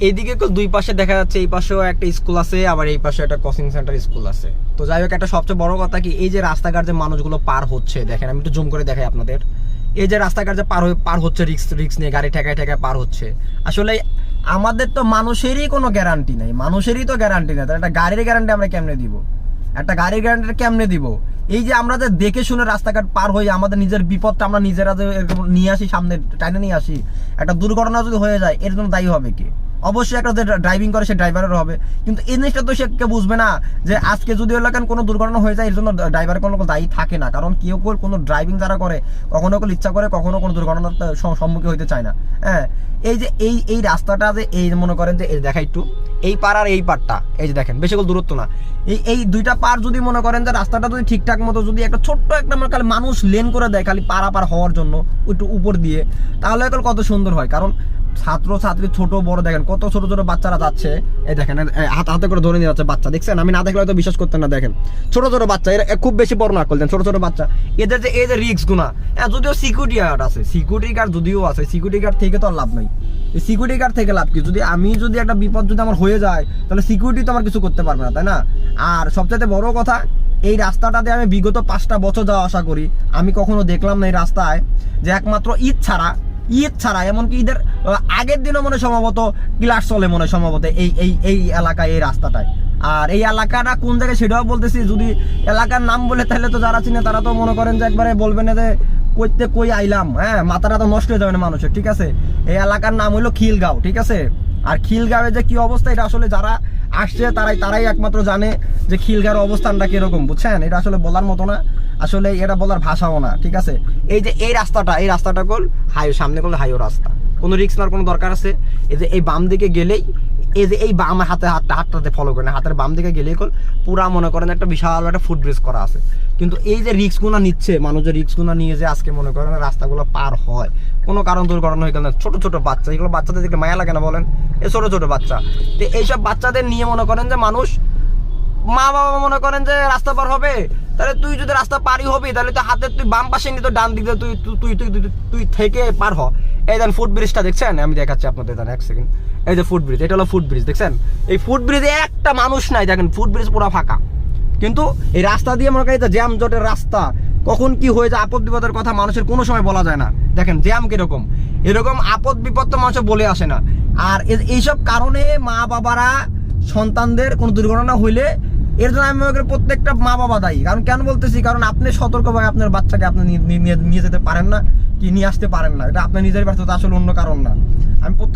এইদিকে দুই পাশে দেখা যাচ্ছে, এই পাশেও একটা স্কুল আছে, আবার এই পাশে একটা কোচিং সেন্টার স্কুল আছে। তো যাই হোক, একটা সবচেয়ে বড় কথা কি, এই যে রাস্তাঘাট যে মানুষগুলো পার হচ্ছে, দেখেন, আমি একটু জুম করে দেখাই আপনাদের। এই যে রাস্তাঘাট যে পার হয়ে, পার হচ্ছে রিক্স রিক্স নিয়ে, গাড়ি ঠেকায় ঠেকায় পার হচ্ছে। আসলে আমাদের তো মানুষেরই কোনো গ্যারান্টি নেই। মানুষেরই তো গ্যারান্টি নেই। তাহলে একটা গাড়ির গ্যারান্টি আমরা কেমনে দিব? একটা গাড়ির গ্যারান্টি কেমনে দিব? এই যে আমরা যে দেখে শুনে রাস্তাঘাট পার হয়ে আমাদের নিজের বিপদটা আমরা নিজেরা যে নিয়ে আসি, সামনে টাইনে নিয়ে আসি, একটা দুর্ঘটনা যদি হয়ে যায়, এর জন্য দায়ী হবে কে? অবশ্যই একটা যে ড্রাইভিং করে সে ড্রাইভারের হবে। কিন্তু এই জিনিসটা তো সে কে বুঝবে না যে আজকে যদি এলাকার কোনো দুর্ঘটনা হয়ে যায়, এর জন্য ড্রাইভারের কোনো দায়ী থাকে না। কারণ কেউ কেউ কোনো ড্রাইভিং যারা করে, কখনো কেউ ইচ্ছা করে, কখনো কোনো দুর্ঘটনার সম্মুখীন হইতে চায় না। হ্যাঁ? এই যে এই এই রাস্তাটা যে এই মনে করেন যে এই দেখা একটু এই পার আর এই পারটা এই যে দেখেন বেশি দূরত্ব না। এই এই দুইটা পার যদি মনে করেন যে রাস্তাটা যদি ঠিকঠাক মতো যদি একটা ছোট্ট একটা মানে খালি মানুষ লেন করে দেয় খালি পারাপার হওয়ার জন্য একটু উপর দিয়ে তাহলে এখন কত সুন্দর হয়। কারণ ছাত্র ছাত্রী ছোট বড় দেখেন কত ছোট ছোট বাচ্চারা যাচ্ছে। এই দেখেন হাতে হাতে করে ধরে নিয়ে যাচ্ছে বাচ্চা দেখছেন? আমি না দেখলে হয়তো বিশ্বাস করতেন না দেখেন। ছোট ছোট বাচ্চা এরা খুব বেশি বড় না করলেন ছোট ছোট বাচ্চা। এদের যে এই যে রিক্স গুনা হ্যাঁ, যদিও সিকিউরিটি গার্ড আছে সিকিউরিটি গার্ড যদিও আছে সিকিউরিটি গার্ড থেকে তো আর লাভ নাই। সিকিউরিটি গার্ড থেকে লাভ কি? যদি আমি যদি একটা বিপদ যদি আমার হয়ে যায়, তাহলে সিকিউরিটি তো আমার কিছু করতে পারবে না, তাই না? আর সবচেয়ে বড় কথা, এই রাস্তাটাতে আমি বিগত পাঁচটা বছর যাওয়া আশা করি। আমি কখনো দেখলাম না এই রাস্তায় যে একমাত্র ঈদ ছাড়া ঈদ ছাড়া, এমনকি ঈদের আগের দিনও মনে সম্ভবত ক্লাস চলে মনে সম্ভবত এই এই এই এলাকায়, এই রাস্তাটায়। আর এই এলাকাটা কোন জায়গায় সেটাও বলতেছি, যদি এলাকার নাম বলে, তাহলে তো যারা চিনে তারা তো মনে করেন যে একবারে বলবেন না যে কইতে কই আইলাম হ্যাঁ? মাথাটা তো নষ্ট হয়ে যাবে না মানুষের, ঠিক আছে? এই এলাকার নাম হলো খিলগাঁও, ঠিক আছে? আর খিলগাঁওয়ে যে কি অবস্থা, এটা আসলে যারা আসছে, তারাই তারাই একমাত্র জানে যে খিলগাঁওয়ের অবস্থানটা কীরকম, বুঝছেন? এটা আসলে বলার মতো না, আসলে এটা বলার ভাষাও না, ঠিক আছে? এই যে এই রাস্তাটা এই রাস্তাটা কল হাই, সামনে কল হাইও রাস্তা, কোনো রিক্স নেওয়ার কোনো দরকার আছে? এই যে এই বাম দিকে গেলেই এই যে, এই বাম হাতে হাতটা, হাতটাতে ফলো করেন হাতের বাম দিকে গেলেই কল পুরা মনে করেন একটা বিশাল একটা ফুট ব্রিজ করা আছে। কিন্তু এই যে রিক্সগুলো নিচ্ছে, মানুষ যে রিক্সগুলো নিয়ে যে আজকে মনে করেন রাস্তাগুলো পার হয়, কোনো কারণ দুর্ঘটনা হয়ে গেল না, ছোট ছোট বাচ্চা, এগুলো বাচ্চাদের দেখলে মায়া লাগে না বলেন? এই ছোট ছোট বাচ্চা। তো এইসব বাচ্চাদের নিয়ে মনে করেন যে মানুষ মা বাবা মনে করেন যে রাস্তা পার হবে, তাহলে তুই যদি রাস্তা পারই হবি, তাহলে তো হাতে তুই বাম পাশে নিয়ে তো ডান দিকে তুই তুই, তুই- তুই থেকে পার হ। এই দেন ফুট ব্রিজটা দেখছেন? আমি দেখাচ্ছি আপনাদের দেন, এক সেকেন্ড এই যে ফুট ব্রিজ এটা হলো ফুট ব্রিজ দেখছেন? এই ফুট ব্রিজে একটা মানুষ নাই, দেখেন ফুট ব্রিজ পুরো ফাঁকা। কিন্তু এই রাস্তা দিয়ে মনে করি জ্যাম জটের রাস্তা, কখন কি হয়ে যায়, আপদ বিপদের কথা মানুষের কোনো সময় বলা যায় না। দেখেন, জ্যাম কীরকম? এরকম আপদ বিপদ তো মানুষের বলে আসে না। আর এইসব কারণে মা বাবারা সন্তানদের কোনো দুর্ঘটনা হইলে এর জন্য আমি মনে প্রত্যেকটা মা বাবা দায়ী। কারণ কেন বলতেছি? কারণ আপনি সতর্কভাবে আপনার বাচ্চাকে আপনি নিয়ে যেতে পারেন না। কি নিয়ে আসতে পারেন না। এটা আপনার নিজের ব্যর্থতা, আসলে অন্য কারণ না। আমি প্রত্যেক